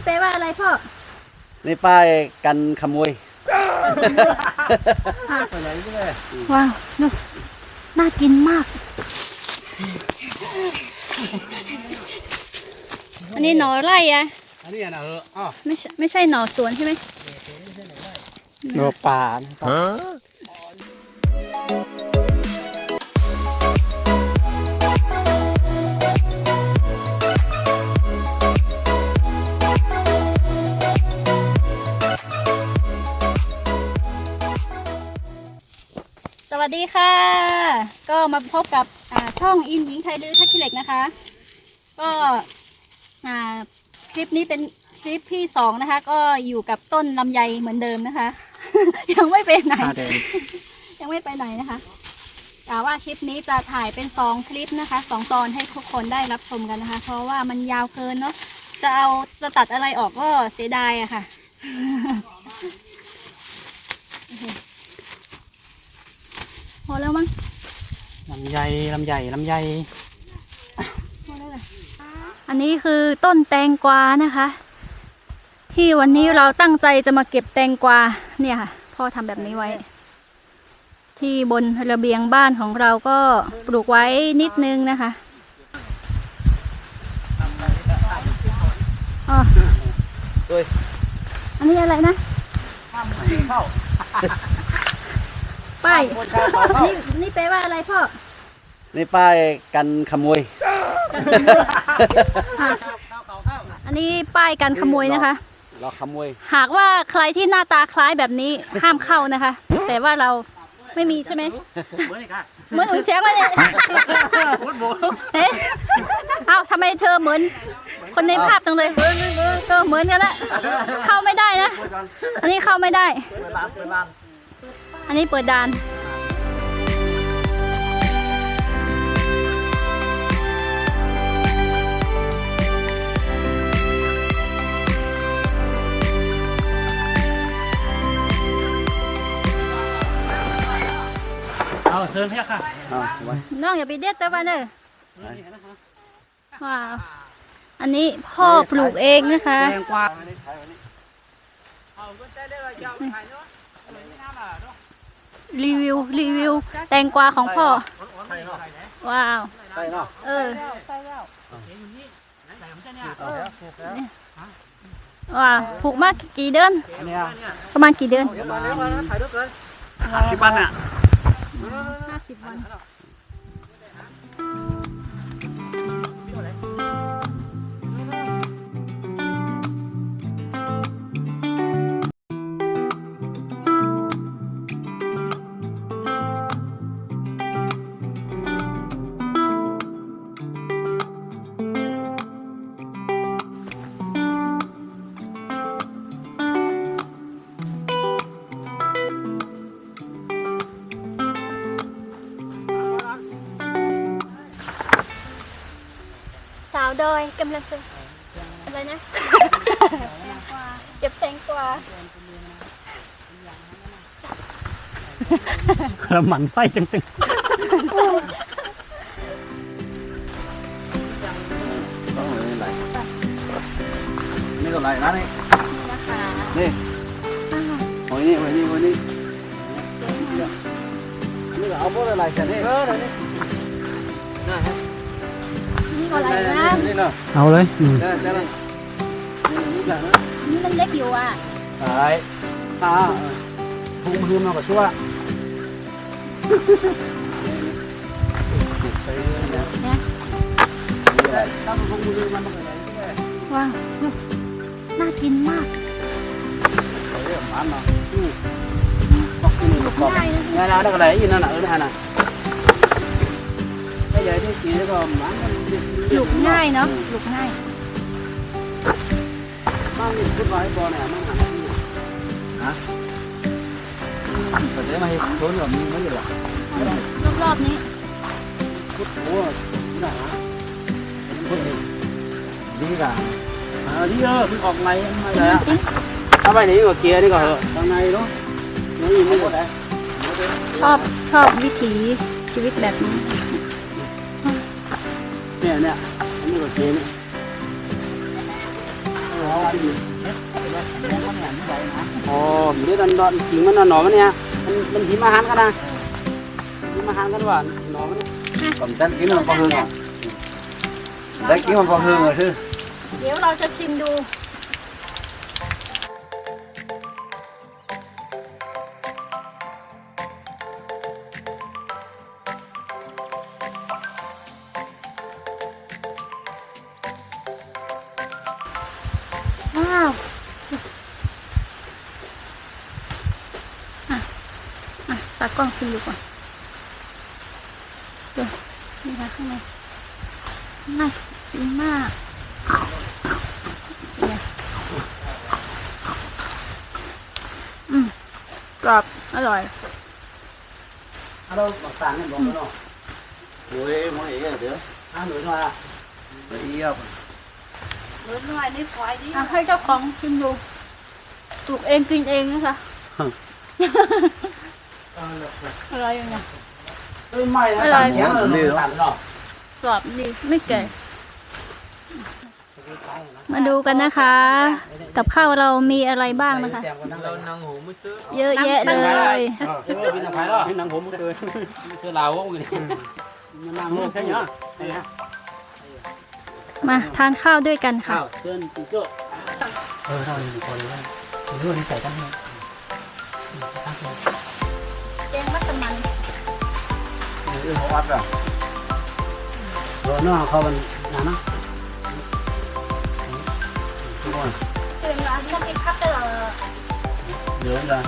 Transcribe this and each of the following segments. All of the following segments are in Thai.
นี่แปลว่าอะไรพ่อ นี่ป้ายกันขโมยว้าวดูน่ากินมาก อันนี้หน่อไร่อะอันนี้นะเอออ๋อไม่ใช่ไม่ใช่หน่อสวนใช่ไหมโนป่าส วัสดีค่ะ ก็มาพบกับอ่าช่องอินหญิงไทยลือทักขิเหล็กนะคะ ก็อ่าคลิปนี้เป็นคลิปที่สองนะคะ ก็อยู่กับต้นลำไยเหมือนเดิมนะคะ ยังไม่ไปไหนเดินยังไม่ไปไหนนะคะแต่ว่าคลิปนี้จะถ่ายเป็นสองคลิปนะคะสองตอนให้ทุกคนได้รับชมกันนะคะ เพราะว่ามันยาวเกินเนาะจะเอาจะตัดอะไรออกก็เสียดายอะค่ะพ อแล้วมั้งลำไยลำใหญ่ลำไยพอแล้วแหละอันนี้คือต้นแตงกวานะคะ ที่วันนี้เราตั้งใจจะมาเก็บแตงกวาเนี่ยค่ะพ่อทำแบบนี้ไว้ ที่บนระเบียงบ้านของเราก็ปลูกไว้นิดนึงนะคะอ๋อด้วยอันนี้อะไรนะเข้า ป้ายอันนี้นี่แปลว่าอะไรพ่อนี่ป้ายกันขโมยอะอันนี้ป้ายกันขโมยนะคะ เราขโมย หากว่าใครที่หน้าตาคล้ายแบบนี้ห้ามเข้านะคะ แต่ว่าเราไม่มีใช่ไหมเหมือนอุ๋ยแชงมาเลยเอ๊ะเอ้าทำไมเธอเหมือน คนในภาพจังเลยเออเหมือนกันละเข้าไม่ได้นะ อันนี้เข้าไม่ได้ อันนี้เปิดด่าน เอาเชิญเพียค่ะเอาไว้น้องอย่าไปเด็ดแต่ว่าเนอะว้าว อันนี้พ่อปลูกเองนะคะแตงกวา รีวิว รีวิว แตงกวาของพ่อว้าว ใช่เนาะเออว้าวปลูกมากี่เดือน อันเนี้ยประมาณกี่เดือนห้าสิบวันอะ ห้าสิบวัน กำลังจะอะไรนะเก็บแตงกวากระหมันไส้จังต้องเลยไหลนี่ก็ไหลนะนี่นี่นะคะนี่อ้าวโอ้ยนี่โอ้ยนี่โอ้ยนี่นี่ก็เอาพวกอะไรใส่นี่เออนี่นะฮะนี่ ก็อะไรนะนี่เนาะๆเอาเลยอืมเดี๋ยวเดี๋ยวนี่นี่แหละนะนี่มันเล็กอยู่อะใช่อ่าพุ่งพื้นมาก็ชั่วไปเรื่อยเนี่ยเนี่ยตั้งพุ่งพื้นมันมันก็ไหลไปเลยว้าวดูน่ากินมากไปเรื่อยมันเนาะอืมบอกกินลูกกรอบง่ายนะง่ายนะแล้วก็ไหลอีนั่นน่ะเออนั่นน่ะถ้า ใหญ่ที่กินแล้วก็มันมันหลุกง่ายเนาะหลุกง่ายมันมีพุทธไว้บ่อเนี่ยมันหาที่ฮะแต่เดี๋ยวมาให้โดนแบบนี้ไม่ได้หรอกรอบๆนี้พุทธโอ้นี่นะพุทธดีกันอ่าดีเออคือออกในมาเลยอะจริงถ้าไปนี้ก็เกียร์นี่ก็เหอะข้างในเนาะนี่ไม่หมดเลยชอบชอบวิถีชีวิตแบบนี้ เนี่ยเนี่ยอันนี้ก็เกียร์นี่เอออ๋อมีด้วยตอนดอนจริงมันหนอมันเนี่ยมันมันหิมอาหารกันนะหิมอาหารกันว่าหนอมันเนี่ยผมตั้งกินมันพอหึงอะได้กินมันพอหึงอะคือเดี๋ยวเราจะชิมดู ล้องชิมดูก่อนดูนี่ค่ะข้างในน่ากินมากเป็นไงอืมกรอบอร่อยเราบอกต่างกันบอกกันเนาะโอ้ยมันเอ๋เดี๋ยวอ่าหนูว่าไปเยี่ยมอะให้เจ้าของชิมดูปลูกเองกินเองนะคะ อะไรอย่างเงี้ยเอ้ยไม่นะต่างเสียงเลยต่างเนาะกรอบดีไม่แก่มาดูกันนะคะ กับข้าวเรามีอะไรบ้างนะคะ เรานั่งหูมือซื้อเยอะแยะเลยเออเป็นอะไรหรอให้หนังผมมันเกินเสื้อลาวก็มีมันนั่งโลกแค่เนี้ยมาทานข้าวด้วยกันค่ะข้าวเชิญติ๊กเกอร์เออเราอยู่คนเลยเรื่องนี้ใส่ตั้งเนี่ย เรื่องวัดอะเออเนาะเขามันนั่นะทุกคนเติมร้านน้ำพริกคัพเดี๋ยวจะ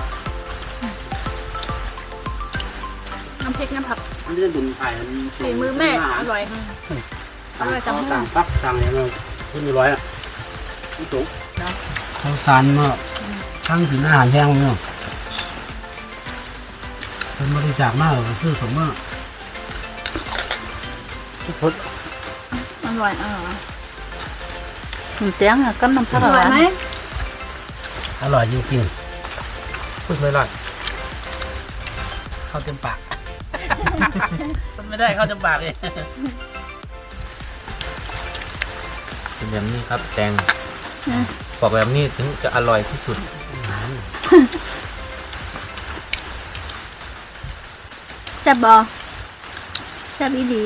น้ำพริกน้ำผักมันจะดึงไข่มันฝีมือแม่อร่อย ต่างต่างต่างปั๊บต่างอย่างเงี้ยขึ้นอยู่ร้อยอะที่สูงเขาทานมากทั้งสินอาหารแพงเนาะเป็นบริจาคมากเลยซื้อสมมาก ทุกคนอร่อยอร่อยหมูเตียงอะก็น้ำอผักร่อยไหมอร่อยจริงๆพูดไม่รอดเข้าเต็มปากไม่ได้เข้าเต็มปากเลยเป็นแบบนี้ครับแตงปอกแบบนี้ถึงจะอร่อยที่สุดแซ่บบอแซ่บอีดี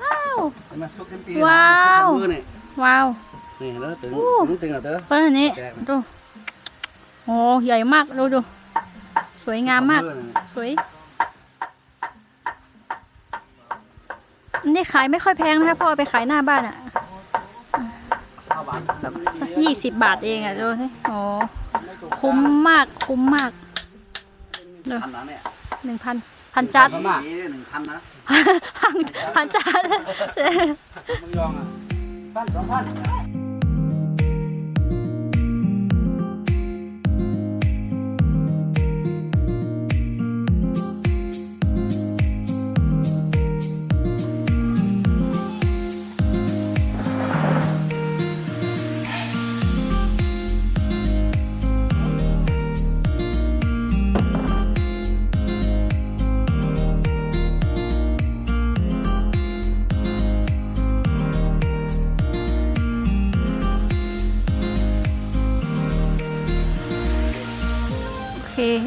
ว้าว มาซุกกันตีว้าว มือนี่ว้าว นี่แล้วตึงอู้ ตึงตึงเหรอเด้อเพิ่นอันนี้ดูโอ้ใหญ่มากดูดูสวยงามมาก สวยอันนี้ขายไม่ค่อยแพงนะคะพ่อเอาไปขายหน้าบ้านอะชาวบ้านครับยี่สิบบาทเองอะดูสิโอ้คุ้มมากคุ้มมากพันนะเนี่ยหนึ่งพัน พันจัดมากหนึ่งพันนะพันจัดมึงยองอะพันสองพัน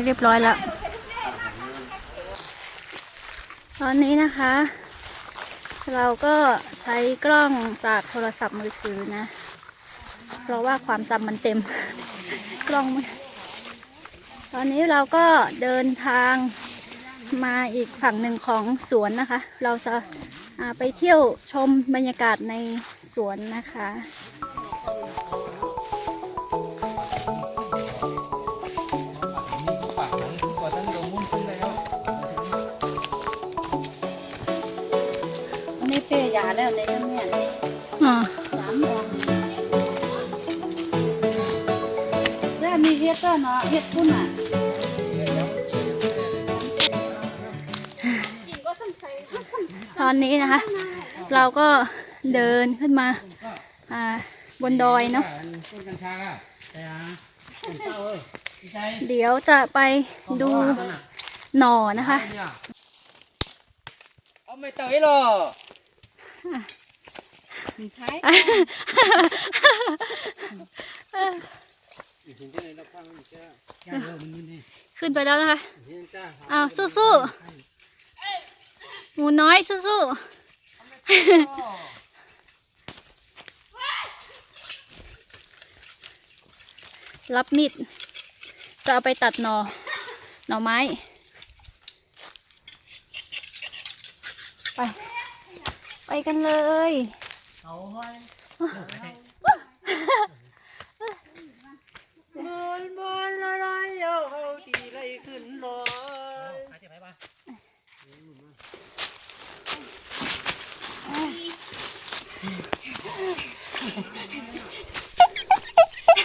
เรียบร้อยแล้ว ตอนนี้นะคะ เราก็ใช้กล้องจากโทรศัพท์มือถือนะ เพราะว่าความจำมันเต็ม กล้อง ตอนนี้เราก็เดินทางมาอีกฝั่งหนึ่งของสวนนะคะ เราจะไปเที่ยวชมบรรยากาศในสวนนะคะ เป้ยาแล้วในน้ำเนี่ยอ่าสามโมงแล้วมีเฮ็ดก็เนาะเฮ็ดพุ่นอะตอนนี้นะคะ เราก็เดินขึ้นมา อ่า บนดอยเนาะเต้าเออใช่เดี๋ยวจะไปดูหน่อนะคะ เอาไม่เตยหรอ มีท้ายเห็นที่ไหนเราฟังอีกแค่ย่าเออมันนี่นี่ขึ้นไปแล้วนะคะอ้าอ้าวสู้ๆหมูน้อยสู้ๆรับมีดจะเอาไปตัดหนอหน่อไม้ ไป ไปกันเลย เอาไว้มันมันอะไรเอาเอาตีไรขึ้นลอย ไปเจ็บไหมบ้าง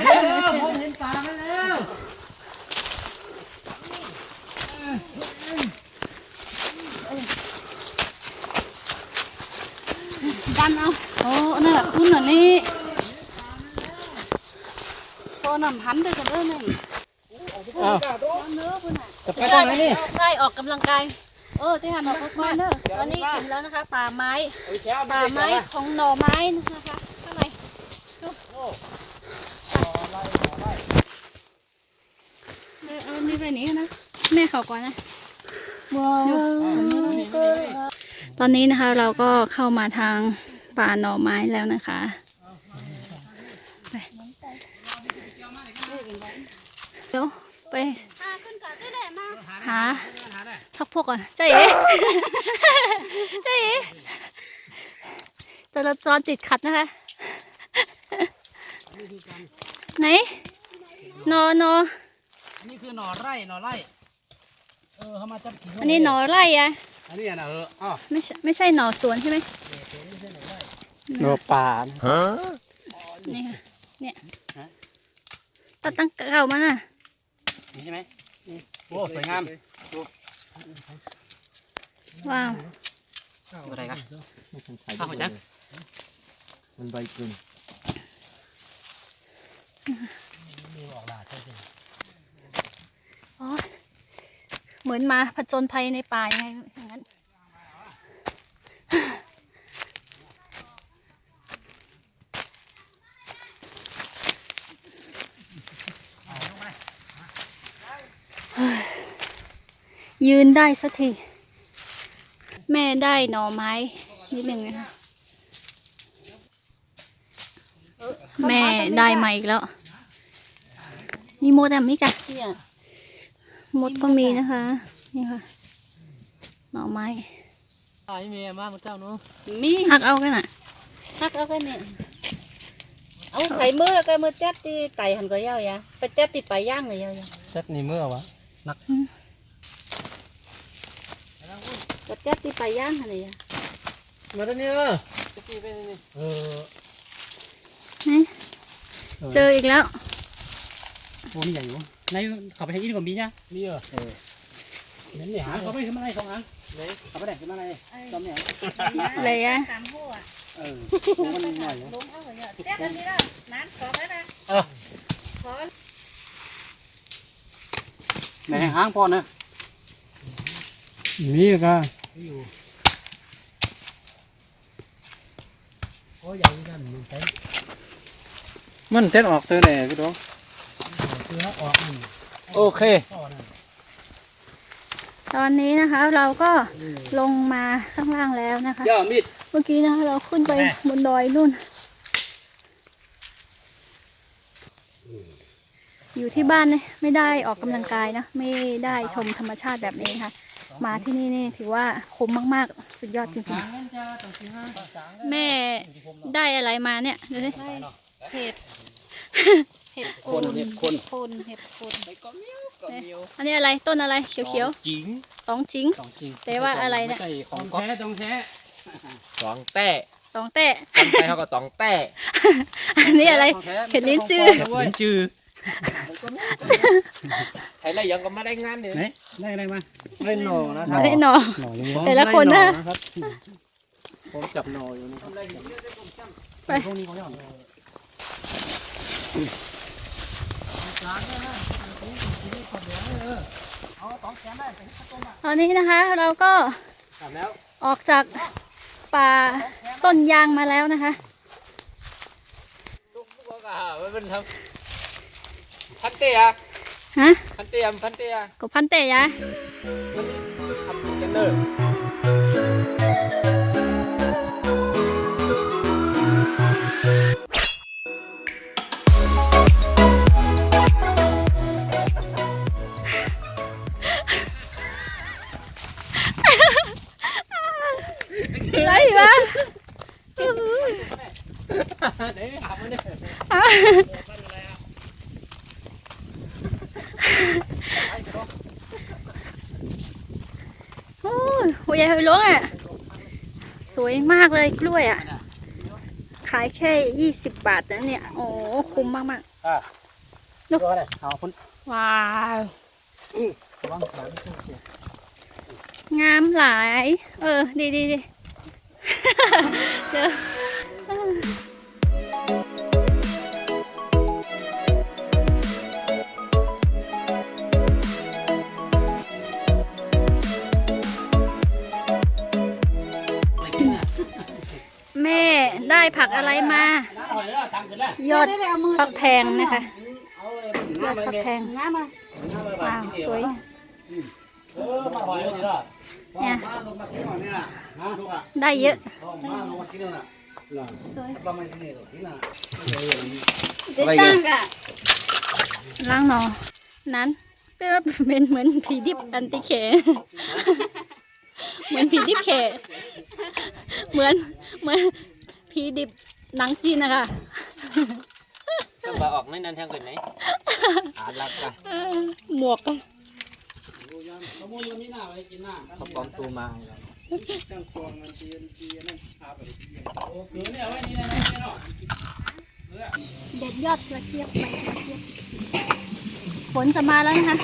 เร็วผมเห็นปลาไหมแล้ว ดันเอา โอ้นั่นแหละคุณเหรอนี่โตนำพันไปกันเด้อนี่อ้าวเนื้อคุณอะจะไปทางไหนนี่ได้ออกกำลังกาย เออที่หันมาพบมาเด้อตอนนี้ถึงแล้วนะคะ ป่าไม้เอาแช่เอาไปป่าเลยไม้ของหน่อไม้นะคะข้างในเออเอานี่ไปนี่นะแม่เขาก่อนนะตอนนี้นะคะเราก็เข้ามาทาง ป่าหน่อไม้แล้วนะคะไปเดี๋ยวไปหาทักพวกก่อนใจเอ๋ใจเอ๋จราจรติดขัดนะคะไหนนอนออันนี้คือหน่อไร่หน่อไร่เออเขามาจับผีอันนี้หนอไร่อะอันนี้นะเอออ้าวไม่ใช่ไม่ใช่หนอสวนใช่ไหม โนปลานี่ค่ะเนี่ยตัดตั้งเก่ามาน่ะนี่ใช่ไหมโอ้สวยงามว้าวอะไรกันข้าวหัวจังมันใบกึ่งอ๋อเหมือนมาผจญภัยในป่ายังไงอ ย่างนั้นยืนได้สักที แม่ได้หน่อไม้นิดหนึ่งนะคะแม่ได้มาอีกแล้ว มีโมดอะมิกะเนี่ยมดก็มีนะคะ นี่ค่ะ หน่อไม้ไอ้เมียมาเจ้าเนาะมีหักเอากันอะฮักเอากันเนี่ยเอาใส่มือแล้วก็มือแจ๊ดที่ไก่หันก็ยาวยาไปแจ๊ดที่ปลายย่างเลยยาวยาเซ็ตนี่เมื่อวะก็ แจ๊ดที่ปลายย่างหันเลยยามาตัวนี้เออเออนี่เจออีกแล้วโอ้มีใหญ่อยู่ในเขาไปทางอีกก่อนมีจ้ะนี่เออเน้นเนี่ยหาเขาไปขึ้นมาอะไรสองอันเขาไปแดกขึ้นมาอะไรจอมเนี่ยอะไรอะสามหัวเออมันหน่อยลงเอาเลยยาแจ๊ดอันนี้ละน้ำขอได้นะเออขอไหนหางพอนะนี่ก็โอ้ยอย่างนี้กันมันเต้นมันเต้นออกตัวไหนพี่น้องเสื้อออกมันโอเคพ่อนั่นตอนนี้นะคะเราก็ลงมาข้างล่างแล้วนะคะ ย่ามีดเมื่อกี้นะคะเราขึ้นไปแม่ บนดอยนู่น อยู่ที่บ้านเนี่ยไม่ได้ออกกำลังกายนะ ไม่ได้ชมธรรมชาติแบบนี้นะคะ มาที่นี่นี่ถือว่าคุ้มมาก ๆ สุดยอดจริงๆ แม่ได้อะไรมาเนี่ยดูสิเห็ดเห็ดโคนเห็ดคนโคนเห็ดโคนอันนี้อะไรต้นอะไรเขียวจิงๆตองจิงของจริงแต่ว่าอะไรเนี่ยไม่ใช่ของก๊อฟแท้ตรงแท้สองแต้ตองแต้คนไทยเขาก็ตองแต้อันนี้อะไรเห็ดลิ้นจือลิ้นจือ ไทยไรยังก็ไม่ได้งานเลยไหนได้อะไรมาเล่นหนอนะคอัรับนนี้หนอหน่อยังไงแต่ละคนนะครับผมจับหน่ออยู่นะครับไปพวกนี้เขาเรียกว่าตอนนี้นะคะเราก็จับแล้วออกจากป่าต้นยางมาแล้วนะคะมันเป็นทำ พันเตียฮะ พันเตียพันเตียกบพันเตะยะทำกันเนอร์ไร ยหัวใหญ่หัวหลวงอะ สวยมากเลยกล้วยอะ ขายแค่ยี่สิบบาทนะเนี่ย โอ้คุ้มมากมากอะดูอะไรเอาคนๆว้าวระวังสายงามหลาย เออ ดีดีดีเจอ ได้ผักอะไรมาอยอดได้เอามือฟักแพงนะคะยอดไปฟักแพงว้าวสวยเออมาหอยไดีละเนี่ยอะนะลูกอะได้เยอะลงมางนอนน่ะน่ะสวยประมาณที่นี่หรอกที่น่ะได้ตั้งกะล้างหนอนั้นเป๊บเป็นเหมือนผีดิบอันติเขเหมือนผีดิบเขเหมือนเหมือน ผีดิบหนังจีนนะคะจะมาออกในนั้นทางกันไหนอาลักกันเออหมวกอะขโมยมันมีหน้าไปกินหน้าเขาปลอมตัวมาจังควงมันทีนทีนั่นพาไปที่โอ้เกลือเนี่ยไว้นี่นะนี่เนาะเด็ดยอดกระเทียมใบกระเทียมฝนจะมาแล้วนะคะ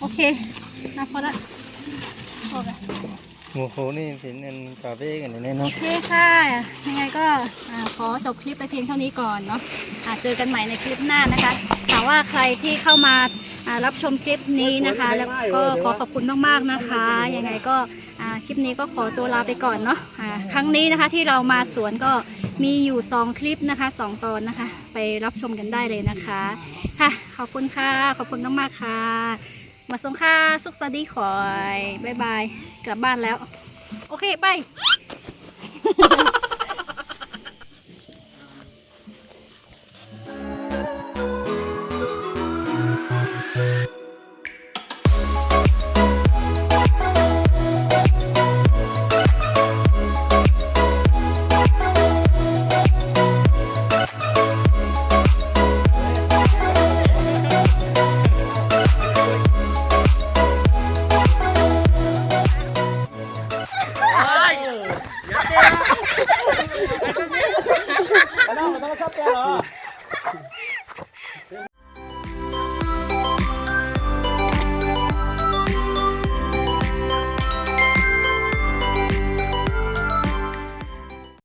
โอเคนะพอละโอเค โอ้โหนี่เป็นอันคาเฟ่กันเนี่ยเนาะโอเคค่ะ ยังไงก็ขอจบคลิปไปเพียงเท่านี้ก่อนเนาะอ่าเจอกันใหม่ในคลิปหน้านะคะถามว่าใครที่เข้ามารับชมคลิปนี้นะคะ แล้วก็ขอขอบคุณมากๆนะคะ ยังไงก็คลิปนี้ก็ขอตัวลาไปก่อนเนาะครั้งนี้นะคะที่เรามาสวนก็มีอยู่2คลิปนะคะ2ตอนนะคะ ไปรับชมกันได้เลยนะคะ ค่ะ ขอบคุณค่ะ ขอบคุณมากๆค่ะ มาส่งค่าสุขสวัสดีขอยบายบาย กลับบ้านแล้ว โอเค ไป